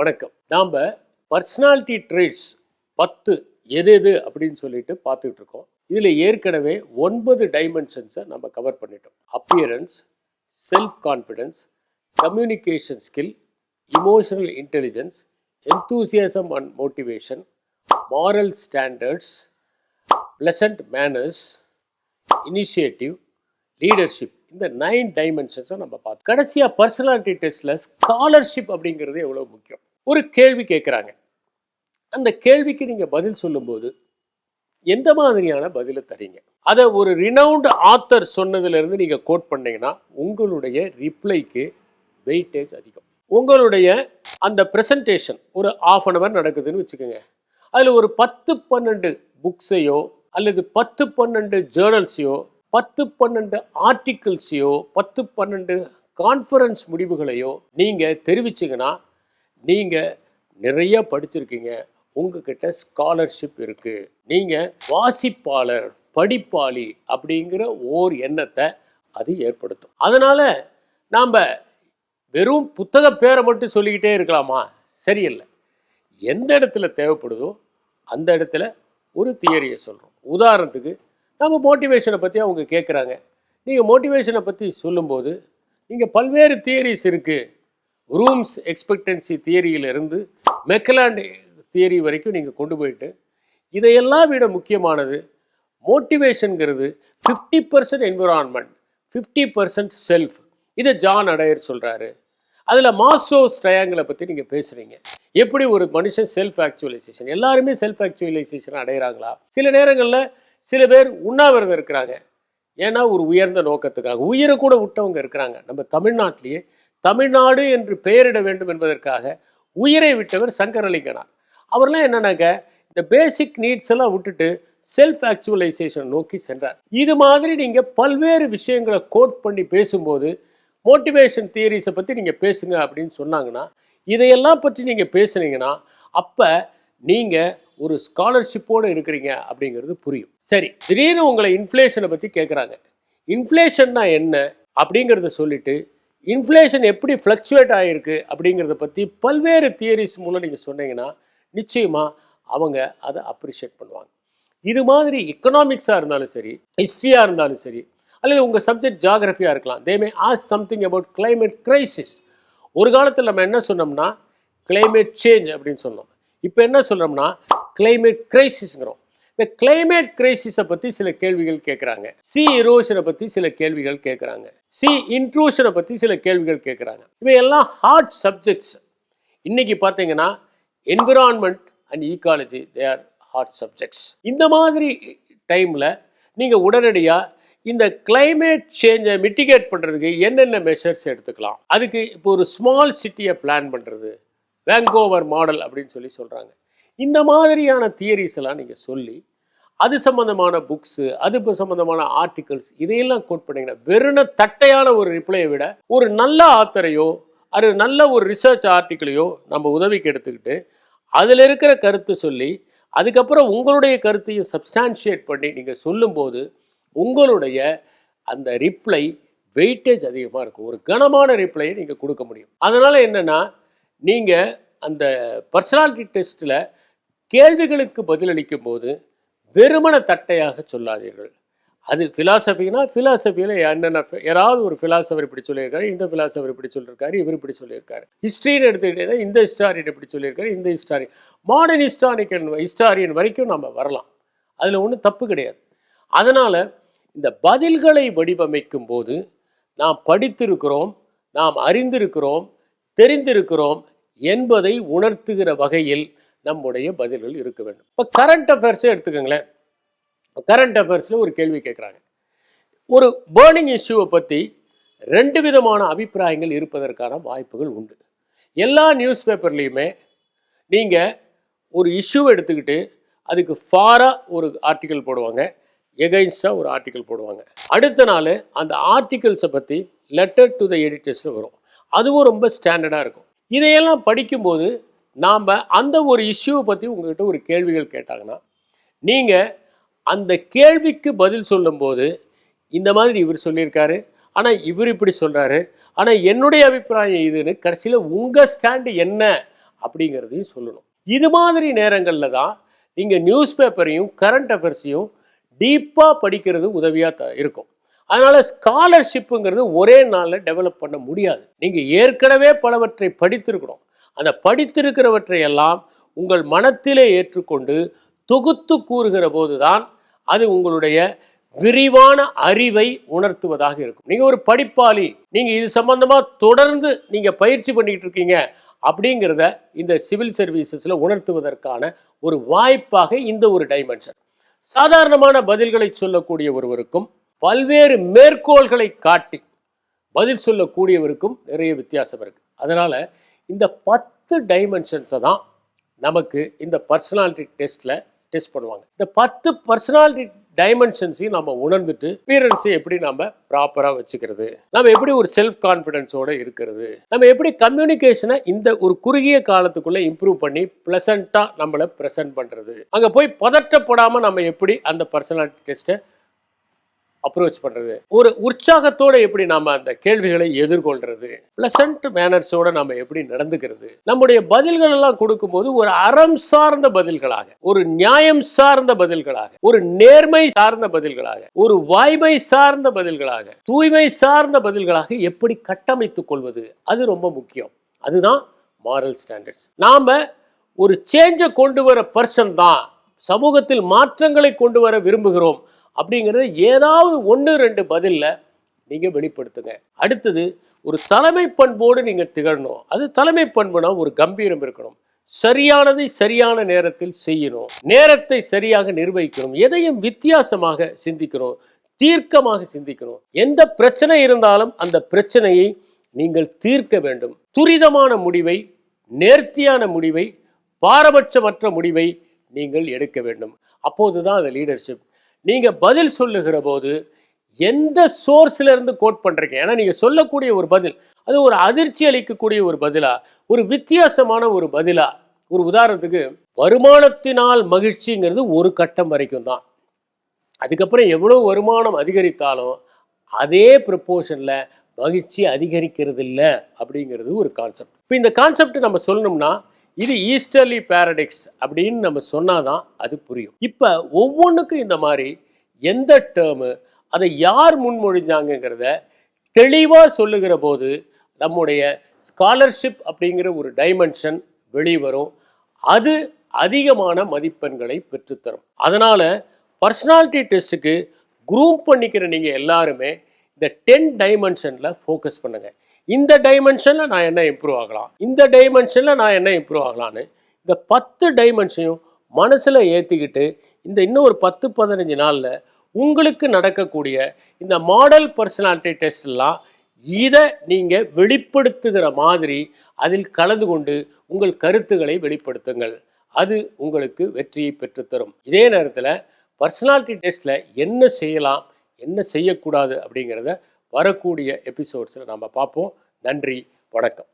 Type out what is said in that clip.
வணக்கம். நாம் personality trades பத்து எது எது அப்படின்னு சொல்லிட்டு பார்த்துக்கிட்டு இருக்கோம். இதில் ஏற்கனவே ஒன்பது டைமென்ஷன்ஸை நம்ம கவர் பண்ணிட்டோம். Appearance self confidence communication skill emotional intelligence enthusiasm and motivation moral standards pleasant manners initiative leadership இந்த நைன் டைமென்ஷன்ஸை நம்ம பார்த்தோம் கடைசியாக பர்சனாலிட்டி டெஸ்ட்டில் ஸ்காலர்ஷிப் அப்படிங்கிறது எவ்வளோ முக்கியம்? ஒரு கேள்வி கேட்குறாங்க. அந்த கேள்விக்கு நீங்கள் பதில் சொல்லும்போது எந்த மாதிரியான பதிலை தரீங்க? அதை ஒரு ரினவுண்ட் ஆத்தர் சொன்னதுலேருந்து நீங்கள் கோட் பண்ணீங்கன்னா உங்களுடைய ரிப்ளைக்கு வெயிட்டேஜ் அதிகம். உங்களுடைய அந்த ப்ரெசன்டேஷன் ஒரு ஆஃப் அன் அவர் நடக்குதுன்னு வச்சுக்கோங்க. அதில் ஒரு பத்து பன்னெண்டு புக்ஸையோ அல்லது பத்து பன்னெண்டு ஜேர்னல்ஸையோ பத்து பன்னெண்டு ஆர்டிகிள்ஸையோ பத்து பன்னெண்டு கான்ஃபரன்ஸ் முடிவுகளையோ நீங்கள் தெரிவிச்சிங்கன்னா நீங்கள் நிறைய படிச்சிருக்கீங்க. உங்ககிட்ட ஸ்காலர்ஷிப் இருக்குது நீங்கள் வாசிப்பாளர் படிப்பாளி அப்படிங்கிற ஓர் எண்ணத்தை அது ஏற்படுத்தும். அதனால் நாம் வெறும் புத்தக பேரை மட்டும் சொல்லிக்கிட்டே இருக்கலாமா? சரியில்லை. எந்த இடத்துல தேவைப்படுதோ அந்த இடத்துல ஒரு தியரியை சொல்கிறோம் உதாரணத்துக்கு நம்ம மோட்டிவேஷனை பற்றி அவங்க கேட்குறாங்க நீங்கள் மோட்டிவேஷனை பற்றி சொல்லும்போது நீங்கள் பல்வேறு தியரிஸ் இருக்குது ரூம்ஸ் எக்ஸ்பெக்டன்சி தியரியிலிருந்து மெக்கலாண்ட் தியரி வரைக்கும் நீங்கள் கொண்டு போயிட்டு இதையெல்லாம் விட முக்கியமானது மோட்டிவேஷனுங்கிறது fifty percent environment fifty percent self இதை ஜான் அடையர் சொல்கிறாரு அதில் மாஸ்டோஸ் ட்ரையாங்கிளை பற்றி நீங்கள் பேசுகிறீங்க எப்படி ஒரு மனுஷன் செல்ஃப் ஆக்சுவலைசேஷன் எல்லாருமே செல்ஃப் ஆக்சுவலைசேஷன் அடைகிறாங்களா சில நேரங்களில் சில பேர் உண்ணாவிரதம் இருக்கிறாங்க. ஏன்னா ஒரு உயர்ந்த நோக்கத்துக்காக உயிரை கூட விட்டவங்க இருக்கிறாங்க. நம்ம தமிழ்நாட்டிலேயே தமிழ்நாடு என்று பெயரிட வேண்டும் என்பதற்காக உயிரை விட்டவர் சங்கரலிங்கனார். அவர்லாம் என்னன்னாக்க இந்த பேசிக் நீட்ஸ் எல்லாம் விட்டுட்டு செல்ஃப் ஆக்சுவலைசேஷன் நோக்கி சென்றார். இது மாதிரி நீங்கள் பல்வேறு விஷயங்களை கோட் பண்ணி பேசும்போது மோட்டிவேஷன் தியரிஸை பற்றி நீங்கள் பேசுங்க அப்படின்னு சொன்னாங்கன்னா இதையெல்லாம் பற்றி நீங்கள் பேசுனீங்கன்னா அப்போ நீங்கள் ஒரு ஸ்காலர்ஷிப்போடு இருக்கிறீங்க அப்படிங்கிறது புரியும். சரி திடீர்னு உங்களை இன்ஃப்ளேஷனை பற்றி கேட்குறாங்க இன்ஃப்ளேஷன்னா என்ன அப்படிங்கிறத சொல்லிட்டு இன்ஃப்ளேஷன் எப்படி ஃப்ளக்சுவேட் ஆகிருக்கு அப்படிங்கிறத பற்றி பல்வேறு தியரிஸ் மூலம் நீங்கள் சொன்னீங்கன்னா நிச்சயமாக அவங்க அதை அப்ரிஷியேட் பண்ணுவாங்க. இது மாதிரி எக்கனாமிக்ஸாக இருந்தாலும் சரி ஹிஸ்ட்ரியாக இருந்தாலும் சரி அல்லது உங்கள் சப்ஜெக்ட் ஜாகிரஃபியாக இருக்கலாம். They may ask something about climate crisis ஒரு காலத்தில் நம்ம என்ன சொன்னோம்னா கிளைமேட் சேஞ்ச் அப்படின்னு சொன்னோம். இப்போ என்ன சொல்கிறோம்னா கிளைமேட் கிரைசிஸ்ங்கிறோம் இந்த கிளைமேட் கிரைசிஸை பற்றி சில கேள்விகள் கேட்குறாங்க சி இரோஷனை பற்றி சில கேள்விகள் கேட்குறாங்க சி இன்ட்ரூஷனை பற்றி சில கேள்விகள் கேட்குறாங்க இவையெல்லாம் ஹார்ட் சப்ஜெக்ட்ஸ் இன்னைக்கு பார்த்தீங்கன்னா environment and ecology they are hard subjects இந்த மாதிரி டைமில் நீங்கள் உடனடியாக இந்த கிளைமேட் சேஞ்சை மிட்டிகேட் பண்ணுறதுக்கு என்னென்ன மெஷர்ஸ் எடுத்துக்கலாம்? அதுக்கு இப்போ ஒரு ஸ்மால் சிட்டியை பிளான் பண்ணுறது வேங்கோவர் மாடல் அப்படின்னு சொல்லி சொல்கிறாங்க இந்த மாதிரியான தியரிஸ் எல்லாம் நீங்கள் சொல்லி அது சம்மந்தமான புக்ஸு அது சம்மந்தமான ஆர்டிகல்ஸ் இதையெல்லாம் கோட் பண்ணிங்கன்னா வெறும் தட்டையான ஒரு ரிப்ளையை விட ஒரு நல்ல ஆத்தரையோ அது நல்ல ஒரு ரிசர்ச் ஆர்டிக்கிளையோ நம்ம உதவிக்கு எடுத்துக்கிட்டு அதில் இருக்கிற கருத்து சொல்லி அதுக்கப்புறம் உங்களுடைய கருத்தையும் சப்ஸ்டான்ஷியேட் பண்ணி நீங்கள் சொல்லும்போது உங்களுடைய அந்த ரிப்ளை வெயிட்டேஜ் அதிகமாக இருக்கும். ஒரு கனமான ரிப்ளையை நீங்கள் கொடுக்க முடியும். அதனால் என்னென்னா நீங்கள் அந்த பர்சனாலிட்டி டெஸ்ட்டில் கேள்விகளுக்கு பதிலளிக்கும் போது வெறுமன தட்டையாக சொல்லாதீர்கள். அது ஃபிலாசபினா ஃபிலாசபியில் என்னென்ன யாராவது ஒரு ஃபிலாசபர் இப்படி சொல்லியிருக்காரு இந்த ஃபிலாசபர் இப்படி சொல்லியிருக்காரு இவர் இப்படி சொல்லியிருக்காரு. ஹிஸ்ட்ரின்னு எடுத்துக்கிட்டீங்கன்னா இந்த ஹிஸ்டாரியன் இப்படி சொல்லியிருக்காரு இந்த ஹிஸ்டாரியன் மாடர்ன் ஹிஸ்டாரிக்கன் ஹிஸ்டாரியன் வரைக்கும் நம்ம வரலாம். அதில் ஒன்றும் தப்பு கிடையாது. அதனால் இந்த பதில்களை வடிவமைக்கும் போது நாம் படித்திருக்கிறோம் நாம் அறிந்திருக்கிறோம் தெரிந்திருக்கிறோம் என்பதை உணர்த்துகிற வகையில் நம்முடைய பதில்கள் இருக்க வேண்டும். இப்போ கரண்ட் அஃபேர்ஸே எடுத்துக்கோங்களேன். கரண்ட் அஃபேர்ஸில் ஒரு கேள்வி கேட்குறாங்க ஒரு பேர்னிங் இஷ்யூவை பற்றி ரெண்டு விதமான அபிப்பிராயங்கள் இருப்பதற்கான வாய்ப்புகள் உண்டு. எல்லா நியூஸ் பேப்பர்லேயுமே நீங்கள் ஒரு இஷ்யூ எடுத்துக்கிட்டு அதுக்கு ஃபாராக ஒரு ஆர்டிக்கல் போடுவாங்க. எகைன்ஸ்டாக ஒரு ஆர்டிக்கல் போடுவாங்க. அடுத்த நாள் அந்த ஆர்டிகல்ஸை பற்றி லெட்டர் டு த எடிட்டர்ஸில் வரும். அதுவும் ரொம்ப ஸ்டாண்டர்டாக இருக்கும். இதையெல்லாம் படிக்கும்போது நாம் அந்த ஒரு இஷ்யூவை பற்றி உங்ககிட்ட ஒரு கேள்விகள் கேட்டாங்கன்னா நீங்கள் அந்த கேள்விக்கு பதில் சொல்லும்போது இந்த மாதிரி இவர் சொல்லியிருக்காரு ஆனால் இவர் இப்படி சொல்கிறாரு ஆனால் என்னுடைய அபிப்பிராயம் இதுன்னு கடைசியில் உங்கள் ஸ்டாண்டு என்ன அப்படிங்கிறதையும் சொல்லணும். இது மாதிரி நேரங்களில் தான் நீங்கள் நியூஸ் பேப்பரையும் கரண்ட் அஃபேர்ஸையும் டீப்பாக படிக்கிறது உதவியாக த இருக்கும். அதனால் ஸ்காலர்ஷிப்புங்கிறது ஒரே நாளில் டெவலப் பண்ண முடியாது. நீங்கள் ஏற்கனவே பலவற்றை படித்திருக்கணும் அந்த படித்திருக்கிறவற்றை எல்லாம் உங்கள் மனத்திலே ஏற்றுக்கொண்டு தொகுத்து கூறுகிற போதுதான் அது உங்களுடைய விரிவான அறிவை உணர்த்துவதாக இருக்கும். நீங்கள் ஒரு படிப்பாளி நீங்கள் இது சம்பந்தமாக தொடர்ந்து நீங்கள் பயிற்சி பண்ணிக்கிட்டு இருக்கீங்க அப்படிங்கிறத இந்த சிவில் சர்வீசஸில் உணர்த்துவதற்கான ஒரு வாய்ப்பாக இந்த ஒரு டைமென்ஷன் சாதாரணமான பதில்களை சொல்லக்கூடிய ஒருவருக்கும் பல்வேறு மேற்கோள்களை காட்டி பதில் சொல்லக்கூடியவருக்கும் நிறைய வித்தியாசம் இருக்கு. அதனால இந்த பத்து டைமென்ஷன்ஸை தான் நமக்கு இந்த பர்சனாலிட்டி டெஸ்ட்டில் டெஸ்ட் பண்ணுவாங்க. இந்த பத்து பர்சனாலிட்டி டைமென்ஷன்ஸையும் நம்ம உணர்ந்துட்டு அப்பியரன்ஸை எப்படி நம்ம ப்ராப்பராக வச்சுக்கிறது? நம்ம எப்படி ஒரு செல்ஃப் கான்ஃபிடென்ஸோடு இருக்கிறது? நம்ம எப்படி கம்யூனிகேஷனை இந்த ஒரு குறுகிய காலத்துக்குள்ளே இம்ப்ரூவ் பண்ணி ப்ளசண்ட்டாக நம்மளை ப்ரெசென்ட் பண்ணுறது அங்கே போய் பதட்டப்படாமல் நம்ம எப்படி அந்த பர்சனாலிட்டி டெஸ்ட்டை அப்ரோச் பண்ணுறது ஒரு உற்சாகத்தோடு எப்படி நாம் அந்த கேள்விகளை எதிர்கொள்கிறது ப்ளசண்ட் மேனர்ஸோடு நம்ம எப்படி நடந்துக்கிறது நம்முடைய பதில்கள் எல்லாம் கொடுக்கும்போது ஒரு அறம் சார்ந்த பதில்களாக ஒரு நியாயம் சார்ந்த பதில்களாக ஒரு நேர்மை சார்ந்த பதில்களாக ஒரு வாய்மை சார்ந்த பதில்களாக தூய்மை சார்ந்த பதில்களாக எப்படி கட்டமைத்துக் கொள்வது அது ரொம்ப முக்கியம். அதுதான் மாரல் ஸ்டாண்டர்ட்ஸ் நாம் ஒரு சேஞ்சை கொண்டு வர பர்சன் தான் சமூகத்தில் மாற்றங்களை கொண்டு வர விரும்புகிறோம் அப்படிங்கிறத ஏதாவது ஒன்று ரெண்டு பதிலில் நீங்கள் வெளிப்படுத்துங்க. அடுத்தது ஒரு தலைமை பண்போடு நீங்கள் திகழணும். அது தலைமை பண்புனா ஒரு கம்பீரம் இருக்கணும். சரியானதை சரியான நேரத்தில் செய்யணும். நேரத்தை சரியாக நிர்வகிக்கணும். எதையும் வித்தியாசமாக சிந்திக்கணும். தீர்க்கமாக சிந்திக்கணும். எந்த பிரச்சனை இருந்தாலும் அந்த பிரச்சனையை நீங்கள் தீர்க்க வேண்டும். துரிதமான முடிவை நேர்த்தியான முடிவை பாரபட்சமற்ற முடிவை நீங்கள் எடுக்க வேண்டும். அப்போதுதான் அது லீடர்ஷிப் நீங்கள் பதில் சொல்லுகிற போது எந்த சோர்ஸ்ல இருந்து கோட் பண்ணுறீங்க ஏன்னா நீங்கள் சொல்லக்கூடிய ஒரு பதில் அது ஒரு அதிர்ச்சி அளிக்கக்கூடிய ஒரு பதிலா? ஒரு வித்தியாசமான ஒரு பதிலா? ஒரு உதாரணத்துக்கு வருமானத்தினால் மகிழ்ச்சிங்கிறது ஒரு கட்டம் வரைக்கும் தான். அதுக்கப்புறம் எவ்வளோ வருமானம் அதிகரித்தாலும் அதே ப்ரப்போர்ஷனில் மகிழ்ச்சி அதிகரிக்கிறது இல்லை அப்படிங்கிறது ஒரு கான்செப்ட் இப்போ இந்த கான்செப்ட் நம்ம சொல்லணும்னா இது ஈஸ்டர்லி பேரடிக்ஸ் அப்படின்னு நம்ம சொன்னாதான் அது புரியும். இப்போ ஒவ்வொன்றுக்கும் இந்த மாதிரி எந்த டேர்மு அதை யார் முன்மொழிஞ்சாங்கங்கிறத தெளிவாக சொல்லுகிற போது நம்முடைய ஸ்காலர்ஷிப் அப்படிங்கிற ஒரு டைமென்ஷன் வெளிவரும். அது அதிகமான மதிப்பெண்களை பெற்றுத்தரும். அதனால பர்சனாலிட்டி டெஸ்ட்டுக்கு குரூப் பண்ணிக்கிற நீங்கள் எல்லாருமே இந்த டென் டைமென்ஷனில் ஃபோக்கஸ் பண்ணுங்கள் இந்த டைமென்ஷனில் நான் என்ன இம்ப்ரூவ் ஆகலாம்? இந்த டைமென்ஷனில் நான் என்ன இம்ப்ரூவ் ஆகலான்னு இந்த பத்து டைமென்ஷனையும் மனசில் ஏற்றிக்கிட்டு இந்த இன்னும் ஒரு பத்து பதினஞ்சு நாளில் உங்களுக்கு நடக்கக்கூடிய இந்த மாடல் பர்சனாலிட்டி டெஸ்ட்லாம் இதை நீங்கள் வெளிப்படுத்துகிற மாதிரி அதில் கலந்து கொண்டு உங்கள் கருத்துக்களை வெளிப்படுத்துங்கள். அது உங்களுக்கு வெற்றியை பெற்றுத்தரும். இதே நேரத்தில் பர்சனாலிட்டி டெஸ்ட்டில் என்ன செய்யலாம் என்ன செய்யக்கூடாது அப்படிங்கிறத வரக்கூடிய எபிசோட்ஸில் நம்ம பார்ப்போம். நன்றி வணக்கம்.